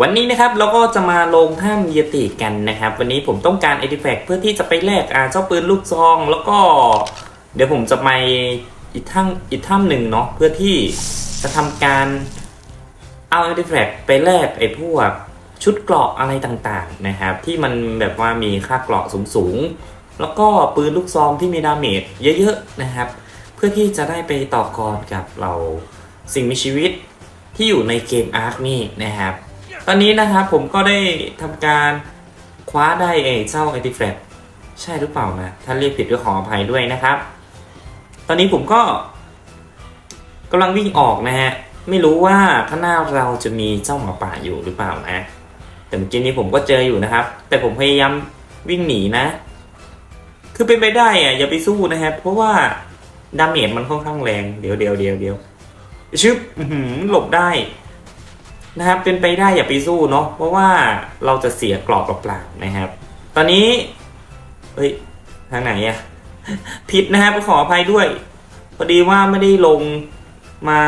วันนี้นะครับเราก็จะมาลงถ้ำเยติกันนะครับ วันนี้ผมต้องการไอติแฟกเพื่อที่จะไปแลกอาเจ้าปืนลูกซองแล้วก็ เดี๋ยวผมจะไปอีกถ้ำอีกถ้ำหนึ่งเนาะเพื่อที่จะทำการเอาไอติแฟกไปแลกไอพวกชุดเกราะอะไรต่างๆนะครับ ที่มันแบบว่ามีค่าเกราะสูงๆ แล้วก็ปืนลูกซองที่มีดาเมจเยอะๆนะครับ เพื่อที่จะได้ไปต่อกรกับเราสิ่งมีชีวิตที่อยู่ในเกมอาร์คนี่นะครับ ตอนนี้นะครับผมก็ได้ทำการคว้าได้เอเจ้าไอติแฟกใช่หรือเปล่านะ ถ้าเรียกผิดก็ขออภัยด้วยนะครับ ตอนนี้ผมก็กำลังวิ่งออกนะฮะ ไม่รู้ว่าข้างหน้าเราจะมีเจ้าหมาป่าอยู่หรือเปล่านะ แต่เมื่อกี้นี้ผมก็เจออยู่นะครับ แต่ผมพยายามวิ่งหนีนะ คือเป็นไปได้อะอย่าไปสู้นะครับ เพราะว่าดาเมจมันค่อนข้างแรง เดี๋ยวเดี๋ยวเดี๋ยวเดี๋ยวชึบอื้อหือหลบได้ นะครับ เป็นไปได้อย่าไปสู้เนาะเพราะว่าเราจะเสียกรอบเปล่าๆนะครับ ตอนนี้เฮ้ยทางไหนอะผิดนะครับขออภัยด้วยพอดีว่าไม่ได้ลงมา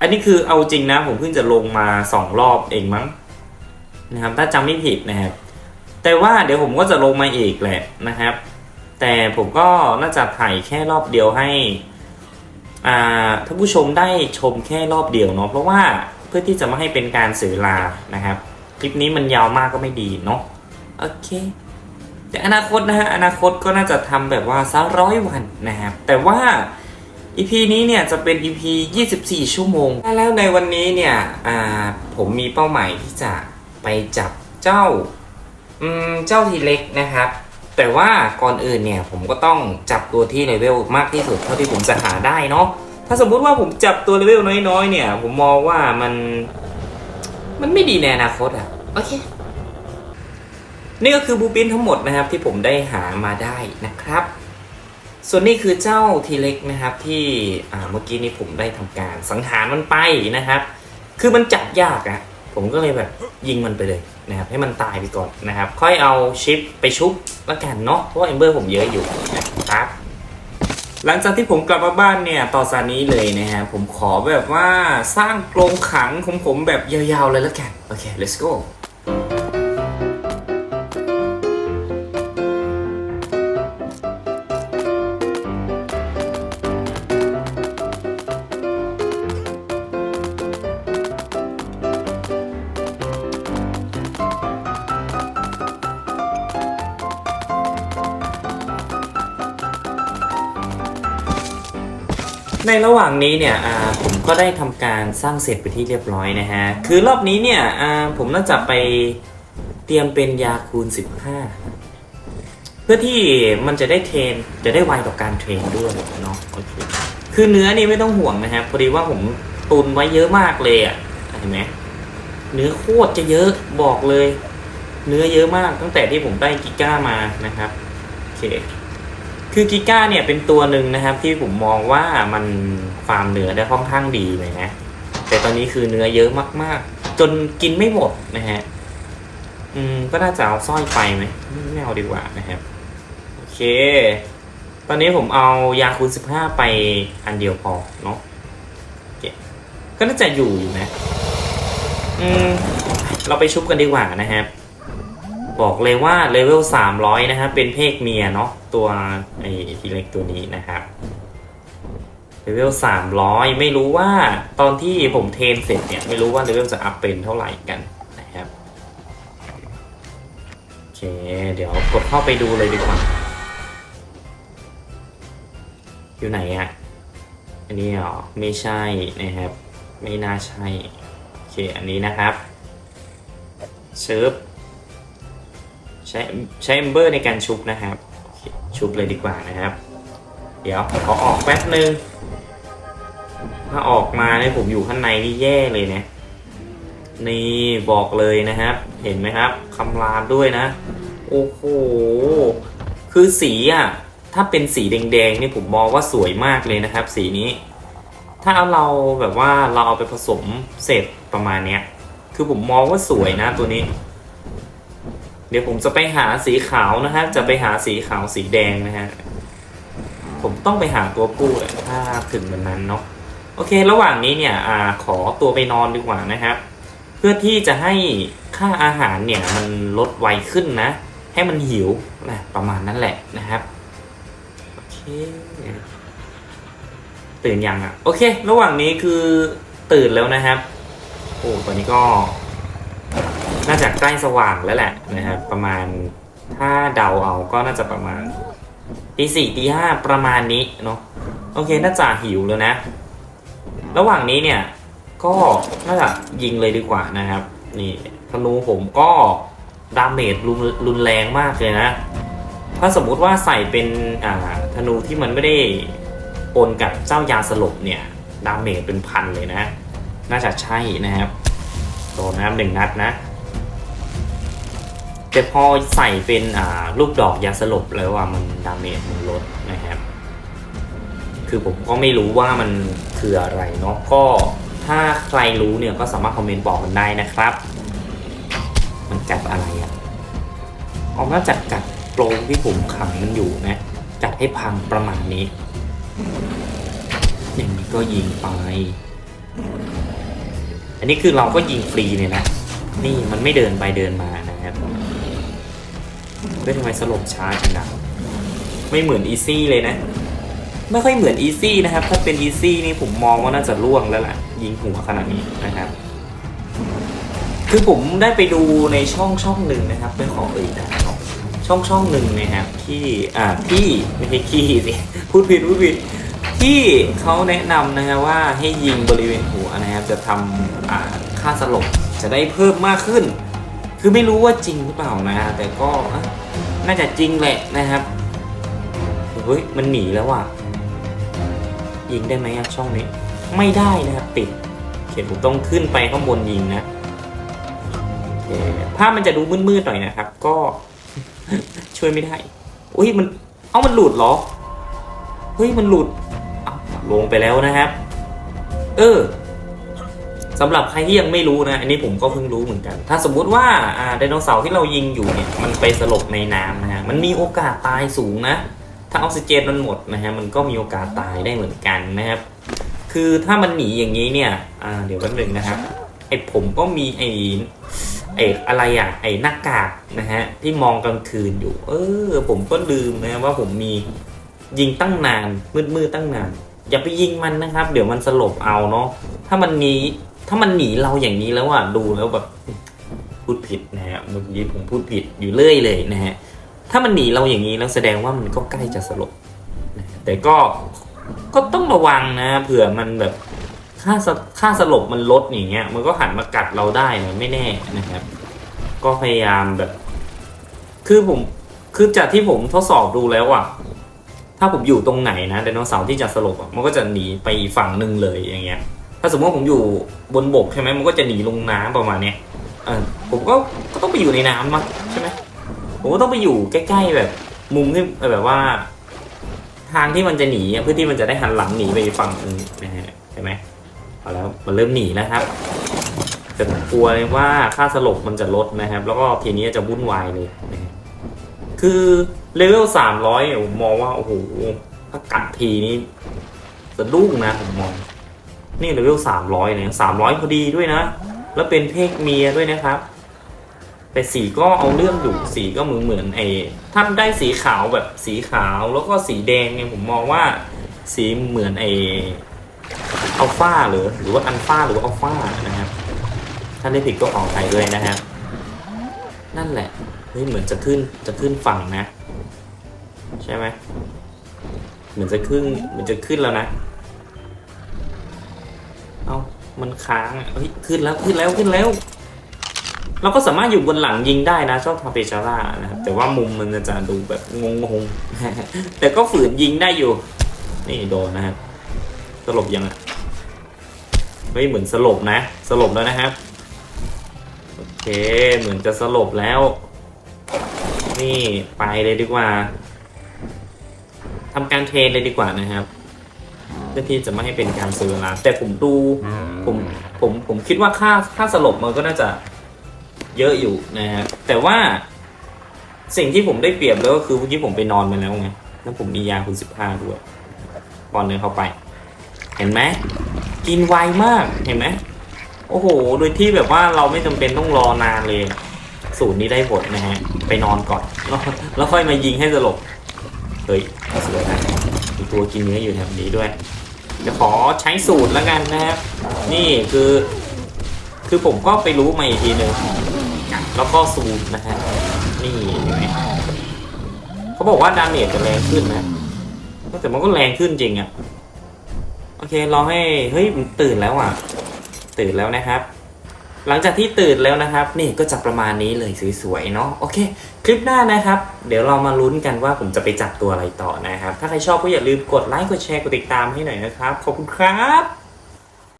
อันนี้คือเอาจริงนะ ผมเพิ่งจะลงมาสองรอบเองมั้งนะครับ ถ้าจำไม่ผิดนะครับ แต่ว่าเดี๋ยวผมก็จะลงมาอีกแหละนะครับ แต่ผมก็น่าจะถ่ายแค่รอบเดียวให้อ่าท่านผู้ชมได้ชมแค่รอบเดียวเนาะเพราะว่า เพื่อที่จะไม่ให้เป็นการสียเวลานะครับ คลิปนี้มันยาวมากก็ไม่ดีเนาะโอเคแต่อนาคตนะฮะอนาคตก็น่าจะทำแบบว่าสักร้อยวันนะครับแต่ว่า EP นี้เนี่ยจะเป็น EP 24 ชั่วโมง แล้วในวันนี้เนี่ยอ่าผมมีเป้าหมายที่จะไปจับเจ้าอืมเจ้าทีเล็กนะครับ แต่ว่าก่อนอื่นเนี่ยผมก็ต้องจับตัวที่เลเวลมากที่สุดเท่าที่ผมจะหาได้เนาะ ถ้าสมมุติว่าผมจับตัวเลเวลน้อยๆ เนี่ย ผมมองว่ามัน มันไม่ดีในอนาคตอะโอเค นี่ก็คือบูปินทั้งหมดนะครับ ที่ผมได้หามาได้นะครับ ส่วนนี้คือเจ้าทีเล็กนะครับ ที่อ่าเมื่อกี้นี้ผมได้ทำการสังหารมันไปนะครับ คือมันจับยากอะผมก็เลยแบบยิงมันไปเลยนะครับ ให้มันตายไปก่อนนะครับ ค่อยเอาชิปไปชุบแล้วกันเนาะเพราะว่าเอมเบอร์ผมเยอะอยู่นะครับ หลังจากที่ผมกลับมาบ้านเนี่ยต่อจากนี้เลยนะฮะผมขอแบบว่าสร้างกรงขังของผมแบบยาวๆเลยแล้วกัน โอเค let's go ในระหว่างนี้เนี่ยอ่าผมก็ได้ทำการสร้างเสร็จไปที่เรียบร้อยนะฮะ คือรอบนี้เนี่ยอ่าผมน่าจะไปเตรียมเป็นยาคูณ 15 เพื่อที่มันจะได้เทรนจะได้ไวต่อการเทรนด้วยเนาะโอเคคือเนื้อนี่ไม่ต้องห่วงนะครับพอดีว่าผมตุนไว้เยอะมากเลยอะเห็นไหมเนื้อโคตรจะเยอะบอกเลย เนื้อเยอะมากตั้งแต่ที่ผมได้กิก้ามานะครับโอเค คือกิก้าเนี่ยเป็นตัวหนึ่งนะครับ ที่ผมมองว่ามันฟาร์มเนื้อได้ค่อนข้างดีเลยนะ แต่ตอนนี้คือเนื้อเยอะมากๆ จนกินไม่หมดนะฮะ อืม ก็น่าจะเอาสร้อยไปไหมไม่เอาดีกว่านะครับ โอเค ตอนนี้ผมเอายาคูณ15ไปอันเดียวพอเนาะโอเคก็น่าจะอยู่อยู่นะ อืม เราไปชุบกันดีกว่านะครับ บอกเลยว่าเลเวล300นะครับเป็นเพศเมียเนาะ ตัวไอ้ทีเล็กตัวนี้นะครับเลเวล300ไม่รู้ว่าตอนที่ผมเทรนเสร็จเนี่ย ไม่รู้ว่าเลเวลจะอัพเป็นเท่าไหร่กันนะครับโอเค เดี๋ยวกดเข้าไปดูเลยดีกว่า อยู่ไหนอะอันนี้เหรอไม่ใช่นะครับ ไม่น่าใช่โอเคอันนี้นะครับเชิฟใช้ใช้เอมเบอร์ในการชุบนะครับ ชุบเลยดีกว่านะครับ เดี๋ยวขอออกแป๊บนึง ถ้าออกมาเนี่ยผมอยู่ข้างในนี่แย่เลยนะนี่บอกเลยนะครับ เห็นไหมครับคำรามด้วยนะ โอ้โห คือสีอะ ถ้าเป็นสีแดงๆนี่ผมมองว่าสวยมากเลยนะครับ สีนี้ ถ้าเราแบบว่าเราเอาไปผสมเสร็จประมาณเนี้ย คือผมมองว่าสวยนะตัวนี้ เดี๋ยวผมจะไปหาสีขาวนะฮะ จะไปหาสีขาวสีแดงนะฮะ ผมต้องไปหาตัวผู้แหละถ้าถึงวันนั้นเนาะ โอเค ระหว่างนี้เนี่ยอ่าขอตัวไปนอนดีกว่านะครับ เพื่อที่จะให้ค่าอาหารเนี่ยมันลดไวขึ้นนะ ให้มันหิวนะประมาณนั้นแหละนะครับ โอเค ตื่นยังอะ โอเค ระหว่างนี้คือตื่นแล้วนะครับ โอ้ ตอนนี้ก็ น่าจะใกล้สว่างแล้วแหละนะครับประมาณถ้าเดาเอาก็น่าจะประมาณตีสี่ตีห้าประมาณนี้เนาะโอเคน่าจะหิวแล้วนะ ระหว่างนี้เนี่ยก็น่าจะยิงเลยดีกว่านะครับ นี่ธนูผมก็ดาเมจรุนรุนแรงมากเลยนะ ถ้าสมมุติว่าใส่เป็นอ่าธนูที่มันไม่ได้ปนกับเจ้ายาสลบเนี่ยดาเมจเป็นพันเลยนะ น่าจะใช่นะครับโดนนะครับหนึ่งนัดนะ แต่พอใส่เป็นอ่าลูกดอกยาสลบแล้วว่ามันดาเมจมันลดนะครับ คือผมก็ไม่รู้ว่ามันคืออะไรเนาะก็ถ้าใครรู้เนี่ยก็สามารถคอมเมนต์บอกกันได้นะครับ มันกัดอะไรอะ่ะออกมาจากกัดโปรงที่ผมขังมันอยู่นะกัดให้พังประมาณนี้อย่างนี้ก็ยิงไป อันนี้คือเราก็ยิงฟรีเนี่ยนะ นี่มันไม่เดินไปเดินมา เฮ้ยทำไมสลบช้าจังนะไม่เหมือนอีซี่เลยนะ ไม่ค่อยเหมือนอีซี่นะครับ ถ้าเป็นอีซี่นี่ผมมองว่าน่าจะล่วงแล้วล่ะ ยิงหัวขนาดนี้นะครับ คือผมได้ไปดูในช่องช่องหนึ่งนะครับเป็นของเอ่ยนะช่องช่องหนึ่งนะครับที่อ่าที่ไม่ใช่ขี้สิพูดผิดพูดผิดที่เขาแนะนำนะฮะว่าให้ยิงบริเวณหัวนะครับ จะทำอ่าค่าสลบจะได้เพิ่มมากขึ้น คือไม่รู้ว่าจริงหรือเปล่านะ แต่ก็น่าจะจริงแหละนะครับเฮ้ยมันหนีแล้วว่ะยิงได้ไหมช่องนี้ ไม่ได้นะครับติดเขียนผมต้องขึ้นไปข้างบนยิงนะโอเคภาพมันจะดูมืดๆหน่อยนะครับ ก็ช่วยไม่ได้อุ้ยมัน เอ้ามันหลุดเหรอเฮ้ยมันหลุดลงไปแล้วนะครับ เออ สำหรับใครที่ยังไม่รู้นะ อันนี้ผมก็เพิ่งรู้เหมือนกัน ถ้าสมมุติว่าไดโนเสาร์ที่เรายิงอยู่เนี่ย มันไปสลบในน้ำนะฮะ มันมีโอกาสตายสูงนะ ถ้าออกซิเจนมันหมดนะฮะ มันก็มีโอกาสตายได้เหมือนกันนะครับ คือถ้ามันหนีอย่างนี้เนี่ย อ่า เดี๋ยวแป๊บนึงนะครับไอผมก็มีไอไออะไรอะ ไอหน้ากากนะฮะ ที่มองกลางคืนอยู่ เออ ผมก็ลืมนะว่าผมมียิงตั้งนานมืดๆตั้งนาน อย่าไปยิงมันนะครับ เดี๋ยวมันสลบเอาเนาะถ้ามันหนี ถ้ามันหนีเราอย่างนี้แล้วอะดูแล้วแบบพูดผิดนะฮะเมื่อกี้ผมพูดผิดอยู่เรื่อยเลยนะฮะถ้ามันหนีเราอย่างนี้แล้วแสดงว่ามันก็ใกล้จะสลบแต่ก็ก็ต้องระวังนะเผื่อมันแบบค่าสค่าสลบมันลดอย่างเงี้ย มันก็หันมากัดเราได้นะไม่แน่นะครับ ก็พยายามแบบ คือผมคือจากที่ผมทดสอบดูแล้วอะถ้าผมอยู่ตรงไหนนะไดโนเสาร์ที่จะสลบอะมันก็จะหนีไปฝั่งหนึ่งเลยอย่างเงี้ย ถ้าสมมติผมอยู่บนบกใช่ไหมมันก็จะหนีลงน้ำประมาณเนี้ยเออผมก็ก็ต้องไปอยู่ในน้ำมั้งใช่ไหมผมก็ต้องไปอยู่ใกล้ ๆ แบบ มุมที่แบบว่า ทางที่มันจะหนีเพื่อที่มันจะได้หันหลังหนีไปฝั่งนึงนะฮะใช่ไหมเอาแล้วมันเริ่มหนีแล้วครับแต่ผมกลัวเลยว่าค่าสลบมันจะลดนะครับ แล้วก็ทีนี้จะวุ่นวายเลยนะฮะคือเลเวลสามร้อยผมมองว่าโอ้โหถ้ากัดทีนี้สะดุ้งนะผมมอง นี่เลเวลสามร้อยเนี่ยสามร้อยพอดีด้วยนะ แล้วเป็นเพศเมียด้วยนะครับ แต่สีก็เอาเรื่องอยู่สีก็เหมือนเหมือนไอ้ถ้าได้สีขาวแบบสีขาวแล้วก็สีแดงเนี่ยผมมองว่าสีเหมือนไอ้อัลฟาหรือหรือว่าอัลฟาหรือว่าอัลฟานะครับถ้าได้ผิดก็ขออภัยด้วยนะครับนั่นแหละเฮ้ยเหมือนจะขึ้นจะขึ้นฝั่งนะ ใช่ไหมเหมือนจะขึ้นเหมือนจะขึ้นแล้วนะ มันค้างเฮ้ยขึ้นแล้วขึ้นแล้วขึ้นแล้ว เราก็สามารถอยู่บนหลังยิงได้นะชอบทาเปชาร่านะครับแต่ว่ามุมมันจะดูแบบงงๆแต่ก็ฝืนยิงได้อยู่ นี่โดนนะครับสลบยังอะไม่เหมือนสลบนะ สลบแล้วนะครับโอเคเหมือนจะสลบแล้ว นี่ไปเลยดีกว่าทำการเทรนเลยดีกว่านะครับ พื่อที่จะไม่ให้เป็นการเสียเวลาแต่ผมดูผมผมผมคิดว่าค่าค่าสลบมันก็น่าจะเยอะอยู่นะฮะแต่ว่าสิ่งที่ผมได้เปรียบแล้วก็คือเมื่อกี้ผมไปนอนมาแล้วไงแล้วผมมียาคุณสิบห้าด้วยปอนเดินเข้าไป เห็นไหมกินไวมากเห็นไหมโอ้โห โดยที่แบบว่าเราไม่จำเป็นต้องรอนานเลย สูตรนี้ได้ผลนะฮะ ไปนอนก่อนแล้วแล้วค่อยมายิงให้สลบ เฮ้ยสวยนะมีตัวกินเนื้ออยู่แถวนี้ด้วย เดี๋ยวขอใช้สูตรแล้วกันนะครับ นี่คือ คือผมก็ไปรู้มาอีกทีหนึ่งแล้วก็สูตรนะฮะ นี่เห็นไหมเขาบอกว่าดาเมจจะแรงขึ้นนะ แต่มันก็แรงขึ้นจริงอะโอเครอให้ เฮ้ย มันตื่นแล้วอะ ตื่นแล้วนะครับ หลังจากที่ตื่นแล้วนะครับ นี่ก็จะประมาณนี้เลยสวยๆเนาะโอเค คลิปหน้านะครับ เดี๋ยวเรามาลุ้นกันว่าผมจะไปจับตัวอะไรต่อนะครับ ถ้าใครชอบก็อย่าลืมกดไลค์กดแชร์กดติดตามให้หน่อยนะครับขอบคุณครับ